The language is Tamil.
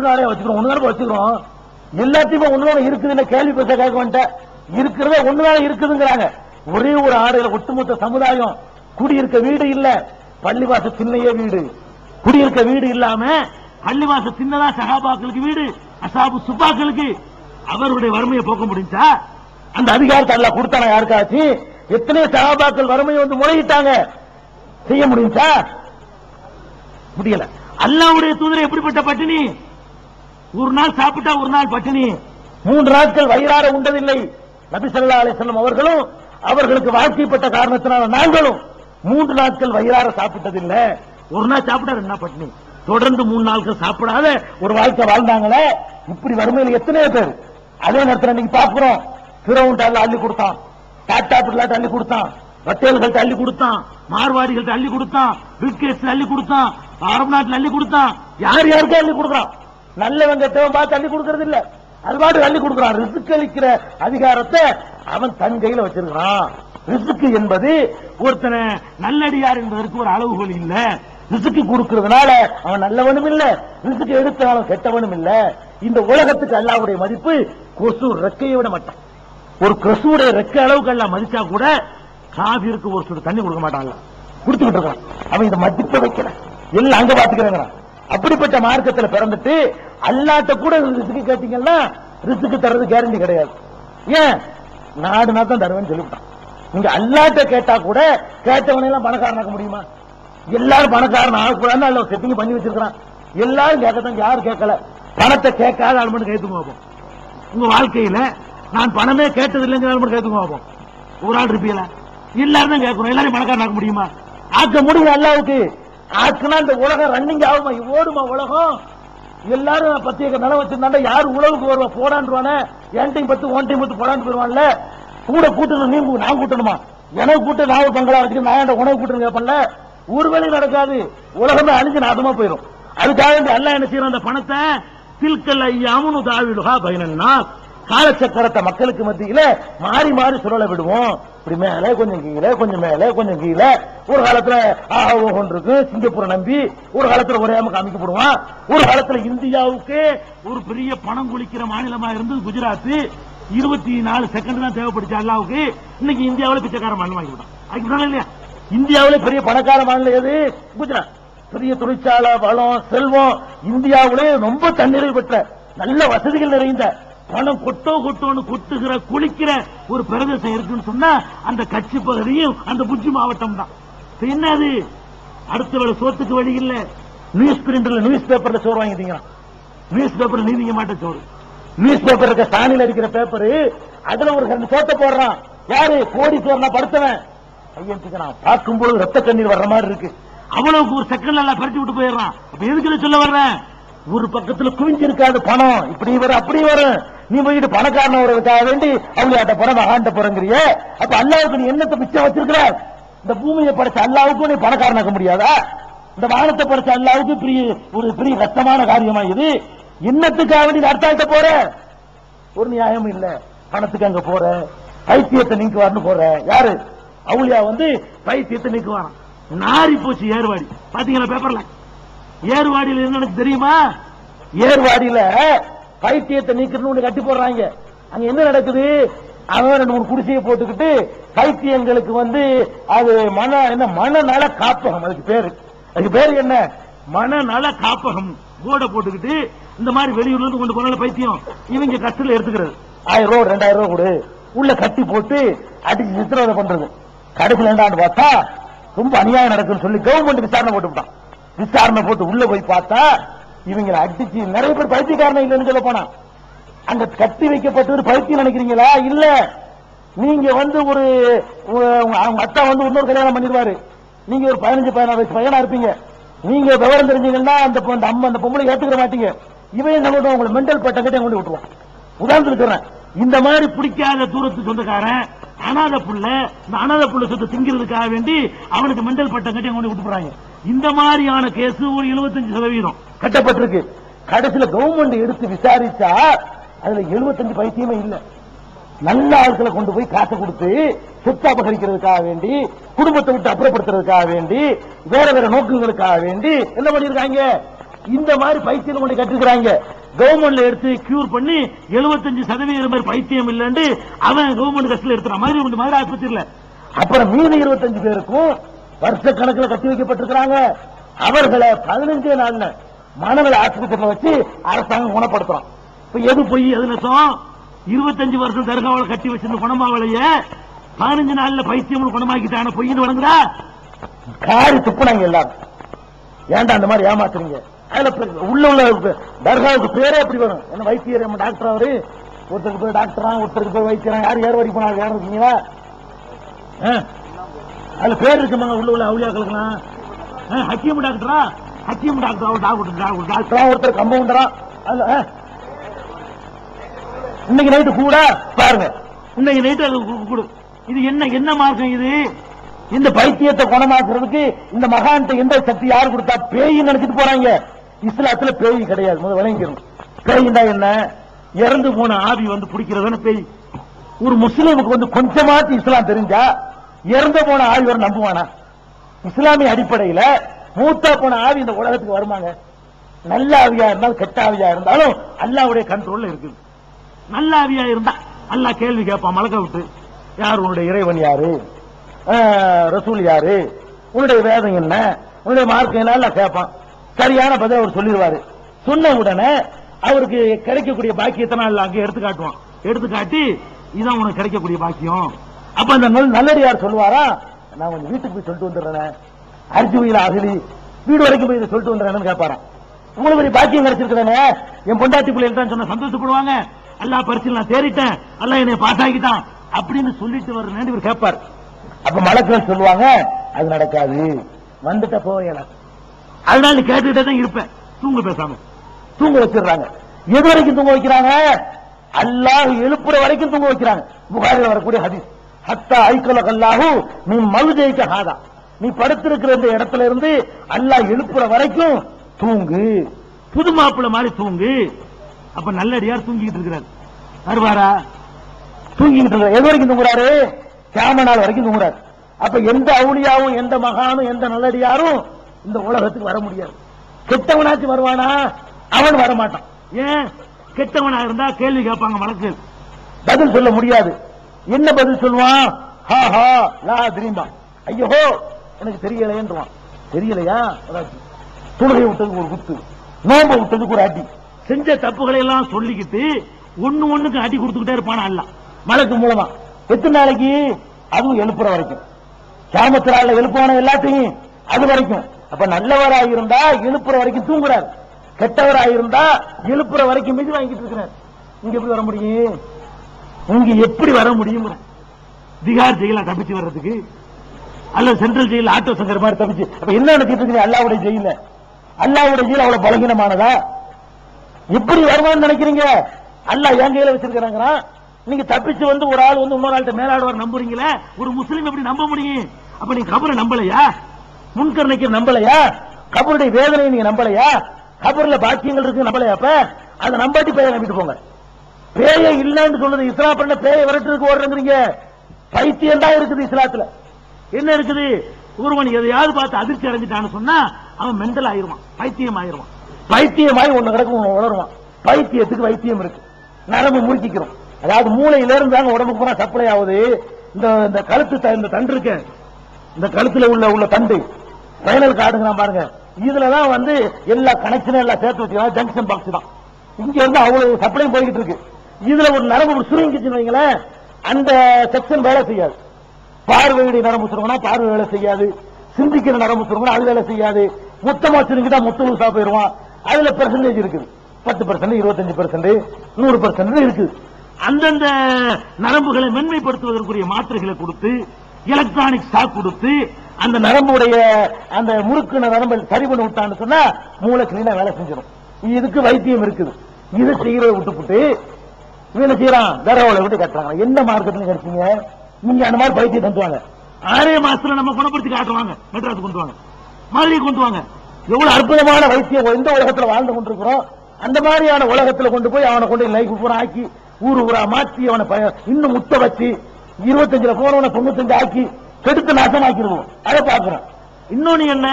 நாளே வச்சுக்கிறோம். ஒண்ணுதானே வச்சுக்கிறோம். எல்லாத்தையுமே ஒண்ணுதானே இருக்குதுன்னு கேள்வி பேச கேட்க வந்துட்டேன் இருக்கிறத ஒண்ணுதானே இருக்குதுங்கிறாங்க. ஒரே ஒரு ஆடையில ஒட்டுமொத்த சமுதாயம். குடியிருக்க வீடு இல்ல. பள்ளிவாச சின்னையே வீடு. குடியிருக்க வீடு இல்லாம பள்ளிவாச சின்னதா சகாபாக்களுக்கு வீடு அசாபு சுப்பாக்களுக்கு அவருடைய வறுமையை போக்க முடிஞ்சா? அந்த அதிகாரத்தை எல்லாம் கொடுத்தானா யாருக்காச்சு? எத்தனை சகாபாக்கள் வறுமையை வந்து முறையிட்டாங்க. செய்ய முடிஞ்சா? முடியல. அல்லாவுடைய தூதர் எப்படிப்பட்ட பட்டினி? ஒரு நாள் சாப்பிட்டா ஒரு நாள் பட்டினி. மூன்று நாட்கள் வயிறார உண்டதில்லை. நபிசல்லா ஸல்லல்லாஹு அவர்களும் அவர்களுக்கு வாழ்க்கைப்பட்ட காரணத்தினால நாங்களும் மூன்று நாட்கள் வயிறார சாப்பிட்டதில்லை. ஒரு நாள் சாப்பிட்டா ரெண்டு நாள் பட்டினி? தொடர்ந்து மூணு நாட்கள் சாப்பிடாத ஒரு வாழ்க்கை வாழ்ந்தாங்களே. இப்படி வறுமையில் எத்தனையோ பேர். அதே நேரத்தில் இன்னைக்கு பாக்குறோம் பிறவுண்டால அள்ளி கொடுத்தான். டாட்டா பிள்ளாட்ட அள்ளி கொடுத்தான். வட்டேல்கள் அள்ளி கொடுத்தான். மார்வாடிகள் அள்ளி கொடுத்தான். பிரிட்கேஸ் அள்ளி கொடுத்தான். அரபு நாட்டில் அள்ளி கொடுத்தான். யார் யாருக்கும் அள்ளி கொடுக்குறான்? நல்லவன் கெட்டவன் பார்த்து அள்ளி கொடுக்கறது இல்ல. அது பாட்டு அள்ளி கொடுக்குறான். ரிசுக்கு அளிக்கிற அதிகாரத்தை அவன் தன் கையில வச்சிருக்கிறான். ரிசுக்கு என்பது ஒருத்தனை நல்லடியார் என்பதற்கு ஒரு அளவுகோல் இல்ல. ரிசுக்கு கொடுக்கறதுனால அவன் நல்லவனும் இல்ல. ரிசுக்கு எடுத்தாலும் கெட்டவனும் இல்ல. இந்த உலகத்துக்கு அல்லாவுடைய மதிப்பு கொசு ரெக்கையை விட மாட்டான். ஒரு கொசுடைய ரெக்க அளவுக்கு எல்லாம் மதிச்சா கூட காவிற்கு ஒரு சுடு தண்ணி கொடுக்க மாட்டாங்க. கொடுத்துக்கிட்டு இருக்கான். அவன் இந்த மதிப்பை வைக்கிறான் எல்லாம் அங்க பாத்துக்கிறேங்கிறான். அப்படிப்பட்ட மார்க்கத்தில் பிறந்துட்டு அல்லாட்ட கூட ரிசுக்கு கேட்டீங்கன்னா ரிசுக்கு தர்றது கேரண்டி கிடையாது. ஏன்? நாடுனா தான் தருவேன்னு சொல்லிவிட்டான். நீங்க அல்லாட்ட கேட்டா கூட கேட்டவனை எல்லாம் பணக்காரனாக்க முடியுமா? எல்லாரும் பணக்காரன் ஆகக்கூடாதுன்னு அல்ல செட்டிங் பண்ணி வச்சிருக்கிறான். எல்லாரும் கேட்கத்தான் யாரும் கேட்கல பணத்தை கேட்காத ஆள் மட்டும் கேட்டு பார்ப்போம் உங்க வாழ்க்கையில நான் பணமே கேட்டது இல்லைங்கிற ஆள் மட்டும் கேட்டு பார்ப்போம் ஒரு ஆள் இருப்பீங்களா எல்லாரும் தான் கேட்கணும். எல்லாரும் பணக்காரன் ஆக்க முடியுமா? ஆக்க முடியும் அல்லாவுக்கு? ஆக்குனா இந்த உலகம் ரன்னிங் ஆகுமா? ஓடுமா உலகம்? எல்லாரும் பத்து நிலம் வச்சிருந்தாண்டா யார் உழவுக்கு வருவா? போடான்றானே என் டைம் பத்து ஒன் டைம் பத்து போடான்னு போயிருவான்ல? கூட கூட்டணும் நீ நான் கூட்டணுமா? எனக்கு கூட்ட நான் ஒரு பங்களா வச்சுக்க நான் என்கிட்ட உணவு கூட்டணும் கேட்பல ஒரு வேலையும் நடக்காது. உலகமே அழிஞ்சு நாசமா போயிடும் அதுக்காக இந்த அல்லாஹ் என்ன செய்யறோம் அந்த பணத்தை தில்கல் ஐயாமுனு தாவிடுகா பயனன்னா காலச்சக்கரத்தை மக்களுக்கு மத்தியில மாறி மாறி சுழல விடுவோம். இப்படி மேல கொஞ்சம் கீழே கொஞ்சம் மேல கொஞ்சம் கீழே. ஒரு காலத்துல ஆஹோ இருக்கு சிங்கப்பூரை நம்பி. ஒரு காலத்துல ஒரே காமிக்கப்படுவான். ஒரு காலத்துல இந்தியாவுக்கு ஒரு பெரிய பணம் குளிக்கிற மாநிலமா இருந்தது குஜராத். இருபத்தி நாலு செகண்ட் தான் தேவைப்படுச்சு அல்லாவுக்கு. இன்னைக்கு இந்தியாவில பிச்சைக்கார மாநிலம் ஆகிவிடும் இல்லையா? இந்தியாவில பெரிய பணக்கார மாநிலம் எது? குஜராத். பெரிய தொழிற்சாலை வளம் செல்வம். இந்தியாவிலே ரொம்ப தண்ணீரை பெற்ற நல்ல வசதிகள் நிறைந்த பணம் கொட்டோ கொட்டோன்னு கொட்டுகிற குளிக்கிற ஒரு பிரதேசம் இருக்குன்னு சொன்னா அந்த கட்சி பகுதியும் அந்த புஜ்ஜி மாவட்டம் தான். என்னது? என்ன அது அடுத்த வேலை சோத்துக்கு வழி இல்ல. நியூஸ் பிரிண்டர்ல நியூஸ் பேப்பர்ல சோறு வாங்கிட்டீங்க நியூஸ் பேப்பர் நீதிங்க மாட்ட சோறு. நியூஸ் பேப்பர் இருக்க ஸ்டானில் அடிக்கிற பேப்பர் அதுல ஒரு ரெண்டு சோத்தை போடுறான். யாரு? கோடீஸ்வரனா படுத்தவன். பையன் பார்க்கும்போது ரத்த கண்ணீர் வர்ற மாதிரி இருக்கு. அவ்வளவுக்கு ஒரு செகண்ட் நல்லா பறிச்சு விட்டு போயிடுறான். அப்ப எதுக்குள்ள சொல்ல வர்றேன்? ஒரு பக்கத்துல குவிஞ்சிருக்காது பணம். இப்படி வர அப்படி வரும் நீ போயிட்டு பணக்காரன் வரதுக்காக வேண்டி அவங்களாட்ட பணம் மகாண்ட போறங்கிறிய. அப்ப அல்லாவுக்கு நீ என்னத்தை மிச்சம் வச்சிருக்கிற? இந்த பூமியை படைச்ச அல்லாவுக்கும் நீ பணக்காரனாக்க முடியாதா? இந்த வானத்தை படைச்ச அல்லாவுக்கு பெரிய ஒரு பெரிய கஷ்டமான காரியமா இது? என்னத்துக்காக வேண்டி அடுத்தாட்ட போற? ஒரு நியாயம் இல்ல. பணத்துக்கு அங்க போற. பைத்தியத்தை நீக்குவார்னு போற. யாரு? அவளியா வந்து பைத்தியத்தை நீக்குவாராம். நாரி போச்சு ஏறுவாடி. பாத்தீங்களா பேப்பர்ல ஏர்வாடியில் என்ன தெரியுமா? ஏர்வாடியில பைத்தியத்தை நீக்கணும்னு ஒண்ணு கட்டி போடுறாங்க. அங்க என்ன நடக்குது? அவன் ரெண்டு மூணு குடிசையை போட்டுக்கிட்டு பைத்தியங்களுக்கு வந்து அது மன என்ன மனநல காப்பகம் அதுக்கு பேரு. அதுக்கு பேரு என்ன? மனநல காப்பகம். போர்டை போட்டுக்கிட்டு இந்த மாதிரி வெளியூர்ல இருந்து கொண்டு போனால பைத்தியம். இவங்க கட்டில எடுத்துக்கிறது. ஆயிரம் ரூபா ரெண்டாயிரம் ரூபா கொடு. உள்ள கட்டி போட்டு அடிச்சு சித்திரவதை பண்றது. கடைசியில் என்னடான்னு பார்த்தா ரொம்ப அநியாயம் நடக்குன்னு சொல்லி கவர்மெண்ட் விசாரணை போட்டுவிட்டான். விசாரணை போட்டு உள்ள போய் பார்த்தா இவங்களை அடிச்சு நிறைய பேர் பைத்தியக்காரன் இல்லைன்னு சொல்ல போனா. அங்க கட்டி வைக்கப்பட்டவர் பைத்தியம் நினைக்கிறீங்களா? இல்ல. நீங்க வந்து ஒரு அவங்க அத்தா வந்து இன்னொரு கல்யாணம் பண்ணிடுவாரு. நீங்க ஒரு பதினஞ்சு பதினாறு வயசு பையனா இருப்பீங்க. நீங்க விவரம் தெரிஞ்சீங்கன்னா அந்த பொ- அந்த அம்மா அந்த பொம்பளை ஏத்துக்கிற மாட்டீங்க. இவன் என்ன உங்களை மென்டல் பட்டம் கட்டி கொண்டு விட்டுருவான். உதாரணத்துக்கு சொல்றேன். இந்த மாதிரி பிடிக்காத தூரத்து சொந்தக்காரன் அனாத புள்ள இந்த அனாத புள்ள சொத்து திங்கிறதுக்காக வேண்டி அவனுக்கு மெண்டல் பட்டம் கட்டி கொண்டு விட்டு போறாங்க. இந்த மாதிரியான கேஸ் ஒரு 75% சதவீதம் கட்டப்பட்டிருக்கு. கடைசியில கவர்மெண்ட் எடுத்து விசாரிச்சா அதுல 75 பைத்தியமே இல்ல. நல்ல ஆட்களை கொண்டு போய் காசை கொடுத்து சொத்து அபகரிக்கிறதுக்காக வேண்டி குடும்பத்தை விட்டு அப்புறப்படுத்துறதுக்காக வேண்டி வேற வேற நோக்கங்களுக்காக வேண்டி என்ன பண்ணிருக்காங்க? இந்த மாதிரி பைத்தியம் கொண்டு கட்டிருக்கிறாங்க. கவர்மெண்ட்ல எடுத்து கியூர் பண்ணி 75% சதவீதம் பேர் பைத்தியம் இல்லன்னு அவன் கவர்மெண்ட் கஸ்டில் எடுத்துற மாதிரி ஒன்று மாதிரி ஆஸ்பத்திரியில. அப்புறம் மீதி 25 பேருக்கும் வருஷ கணக்கில் கட்டி வைக்கப்பட்டிருக்கிறாங்க. அவர்களை பதினஞ்சே நாள்ல மனநல ஆஸ்பத்திரியில வச்சு அரசாங்கம் குணப்படுத்துறோம். இப்ப எது பொய் எது நெசம்? இருபத்தஞ்சு வருஷம் தர்காவில் கட்டி வச்சிருந்த குணமாவளைய பதினஞ்சு நாள்ல பைத்தியம் குணமாக்கிட்டான பொய்ன்னு வழங்குதா காரி துப்புனாங்க எல்லாரும். ஏன்டா அந்த மாதிரி ஏமாத்துறீங்க? அதுல உள்ள உள்ள தர்காவுக்கு பேரே எப்படி வரும். என்ன வைத்தியர் நம்ம டாக்டர் அவரு? ஒருத்தருக்கு போய் டாக்டரா ஒருத்தருக்கு போய் வைத்தியரா? யார் யார் வரைக்கும் போனாங்க? யாரும் இருக்கீங்களா ஆ? அதுல பேர் இருக்குமாங்க உள்ள உள்ள அவுளியாக்களுக்குலாம் ஆ, ஹக்கீம் டாக்டரா ஹக்கீம் டாக்டர் அவர் டாக்டர் டாக்டரா ஒருத்தர் கம்பவுண்டரா அதுல ஆ? இன்னைக்கு நைட்டு கூட பாருங்க. இன்னைக்கு நைட்டு அது கொடு கூடு இது என்ன என்ன மார்க்கம் இது? இந்த பைத்தியத்தை குணமாக்குறதுக்கு இந்த மகான்கிட்ட எந்த சக்தி யார் கொடுத்தா பேய் நினைச்சிட்டு போறாங்க? இஸ்லாத்துல பேய் கிடையாது. முதல் விளங்கிடும் பேய்னா என்ன? இறந்து போன ஆவி வந்து பிடிக்கிறதுன்னு பேய். ஒரு முஸ்லீமுக்கு வந்து கொஞ்சமாச்சு இஸ்லாம் தெரிஞ்சா இறந்து போன ஆவி வர நம்புவானா? இஸ்லாமிய அடிப்படையில மூத்தா போன ஆவி இந்த உலகத்துக்கு வருமாங்க. நல்ல ஆவியா இருந்தாலும் கெட்ட ஆவியா இருந்தாலும் அல்லாவுடைய கண்ட்ரோல்ல இருக்குது நல்ல ஆவியா இருந்தா அல்லா கேள்வி கேட்பான் மலக்க விட்டு. யார் உன்னுடைய இறைவன் யாரு? ரசூல் யாரு? உன்னுடைய வேதம் என்ன? உன்னுடைய மார்க்கம் என்ன? எல்லாம் கேட்பான். சரியான பதில் அவர் சொல்லிடுவாரு. சொன்ன உடனே அவருக்கு கிடைக்கக்கூடிய பாக்கியத்தை நான் அங்கே எடுத்து காட்டுவான். எடுத்து காட்டி இதான் உனக்கு கிடைக்கக்கூடிய பாக்கியம். அப்ப அந்த நல்ல நல்லடியார் சொல்லுவாரா? நான் கொஞ்சம் வீட்டுக்கு போய் சொல்லிட்டு வந்துடுறேன். அர்ஜுவையில் அகலி. வீடு வரைக்கும் போய் இதை சொல்லிட்டு வந்துடுறேன்னு கேட்பாரா உங்களுக்கு பெரிய பாக்கியம் கிடைச்சிருக்கிறேனே. என் பொண்டாட்டி பிள்ளைகள் தான் சொன்ன சந்தோஷப்படுவாங்க. எல்லா பரிசில் நான் தேறிட்டேன். எல்லாம் என்னை பாட்டாக்கிட்டான் அப்படின்னு சொல்லிட்டு வர்றேன் இவர் கேட்பார். அப்ப மலக்கள் சொல்லுவாங்க அது நடக்காது. வந்துட்ட போயலாம் அதனால கேட்டுக்கிட்டே தான் இருப்பேன். தூங்க பேசாம. தூங்க வச்சிடுறாங்க. எது வரைக்கும் தூங்க வைக்கிறாங்க? அல்லாஹ் எழுப்புற வரைக்கும் தூங்க வைக்கிறாங்க. புகாரில் வரக்கூடிய ஹதீஸ். ஹத்தா ஐக்கல கல்லாஹு நீ மழுஜெயிக்க ஹாதா. நீ படுத்திருக்கிற இந்த இடத்துல இருந்து அல்லாஹ் எழுப்புற வரைக்கும் தூங்கு. புது மாப்பிள்ள மாதிரி தூங்கு. அப்ப நல்லடியார் தூங்கிட்டு இருக்கிறார். வருவாரா? தூங்கிட்டு இருக்காரு எது வரைக்கும் தூங்குறாரு? கேம நாள் வரைக்கும் தூங்குறாரு. அப்ப எந்த அவுளியாவும் எந்த மகானும் எந்த நல்லடியாரும் இந்த உலகத்துக்கு வர முடியாது. கெட்டவனாச்சும் வருவானா? அவன் வர மாட்டான் ஏன்? கெட்டவனா இருந்தா கேள்வி கேட்பாங்க வழக்கு. பதில் சொல்ல முடியாது. என்ன பதில் சொல்லுவான்? ஹா ஹா லா தெரியுமா ஐயோ எனக்கு தெரியலையேன்றான் தெரியலையா? தொழுகை விட்டதுக்கு ஒரு குத்து. நோம்ப விட்டதுக்கு ஒரு அடி. செஞ்ச தப்புகளை எல்லாம் சொல்லிக்கிட்டு ஒண்ணு ஒண்ணுக்கு அடி கொடுத்துக்கிட்டே இருப்பானா? அல்ல. மலைக்கு மூலமா. எத்தனை நாளைக்கு? அதுவும் எழுப்புற வரைக்கும். சாமத்திரால எழுப்புவான எல்லாத்தையும்? அது வரைக்கும். அப்ப நல்லவரா இருந்தா எழுப்புற வரைக்கும் தூங்குறாரு. கெட்டவரா இருந்தா எழுப்புற வரைக்கும் மிதி வாங்கிட்டு இருக்கிறார். இங்க எப்படி வர முடியும்? இங்க எப்படி வர முடியும் திகார் ஜெயில தப்பிச்சு வர்றதுக்கு அல்ல சென்ட்ரல் ஜெயில ஆட்டோ சங்கர் மாதிரி தப்பிச்சு. அப்ப என்ன நினைச்சிட்டு இருக்கீங்க அல்லாவுடைய ஜெயில அல்லாவுடைய ஜெயில் அவ்வளவு பலகீனமானதா? எப்படி வருவான்னு நினைக்கிறீங்க? அல்லாஹ் என் கையில வச்சிருக்கிறாங்க நீங்க தப்பிச்சு வந்து ஒரு ஆள் வந்து இன்னொரு ஆள்கிட்ட மேலாடுவார் நம்புறீங்களே? ஒரு முஸ்லீம் எப்படி நம்ப முடியும்? அப்ப நீங்க கபரை நம்பலையா? முன்கரணைக்கு நம்பலையா? கபருடைய வேதனையை நீங்க நம்பலையா? கபர்ல பாக்கியங்கள் இருக்கு நம்பலையா அப்ப? அதை நம்பாட்டி பேய நம்பிட்டு போங்க. பேய இல்லைன்னு சொல்லுது இஸ்லாம் பண்ண பேய விரட்டுறதுக்கு ஓடுறீங்க பைத்தியம் தான் இருக்குது இஸ்லாத்துல. என்ன இருக்குது? ஒருவன் எதையாவது பார்த்து அதிர்ச்சி அடைஞ்சிட்டான்னு சொன்னா அவன் மெண்டல் ஆயிருவான் பைத்தியம் ஆயிருவான். பைத்தியமாய் ஒண்ணு கிடக்கும் ஒண்ணு உணருவான் பைத்தியத்துக்கு வைத்தியம் இருக்கு. நரம்பு முறுக்கிக்கிறோம் அதாவது மூளையில இருந்தாங்க உடம்புக்கு பூரா சப்ளை ஆகுது. இந்த இந்த கழுத்து த- இந்த தண்டு இருக்கு. இந்த கழுத்துல உள்ள உள்ள தண்டு. ஸ்பைனல் கார்டுங்க பாருங்க. இதுலதான் வந்து எல்லா கனெக்ஷனும் எல்லாம் சேர்த்து வச்சுக்கலாம். ஜங்ஷன் பாக்ஸ் தான். இங்க இருந்து அவ்வளவு சப்ளை போய்கிட்டு இருக்கு. இதுல ஒரு நரம்பு ஒரு சுருங்கிச்சுன்னு வைங்களேன். அந்த செக்ஷன் வேலை செய்யாது. பார்வையுடைய நரம்பு சுருங்கினா பார்வை வேலை செய்யாது. சிந்திக்கிற நரம்பு சுருங்கினா அது வேலை செய்யாது. மொத்தமா சுருங்கிட்டா மொத்த லூசா போயிருவான். அதுல பெர்சன்டேஜ் இருக்குது. பத்து பர்சன்ட் இருபத்தஞ்சு பர்சன்ட் நூறு பர்சன்ட் இருக்குது அந்தந்த நரம்புகளை மென்மைப்படுத்துவதற்குரிய மாத்திரைகளை கொடுத்து எலக்ட்ரானிக் ஷாக் கொடுத்து அந்த நரம்புடைய அந்த முறுக்குன நரம்பை சரி பண்ணி விட்டான்னு சொன்னா மூளை கிளீனா வேலை செஞ்சிடும். இதுக்கு வைத்தியம் இருக்குது. இது செய்யறத விட்டுப்புட்டு இவன் என்ன செய்யறான்? தரவளை விட்டு கட்டுறாங்க. என்ன மார்க்கெட்ல கிடைச்சீங்க நீங்க அந்த மாதிரி பைத்தியம் தந்துவாங்க ஆறே மாசத்துல நம்ம குணப்படுத்தி காட்டுவாங்க. மெட்ராஸ் கொண்டு வாங்க. மாதிரி கொண்டு வாங்க. எவ்வளவு அற்புதமான வைத்தியம் எந்த உலகத்துல வாழ்ந்து கொண்டிருக்கிறோம். அந்த மாதிரியான உலகத்துல கொண்டு போய் அவனை கொண்டு லைஃப் பூரா ஆக்கி ஊர் ஊரா மாற்றி அவனை இன்னும் முத்த வச்சு இருபத்தஞ்சுல போனவன தொண்ணூத்தஞ்சு ஆக்கி கெடுத்து நாசமாக்கிடுவோம். அதை பாக்குறோம் இன்னொன்னு என்ன?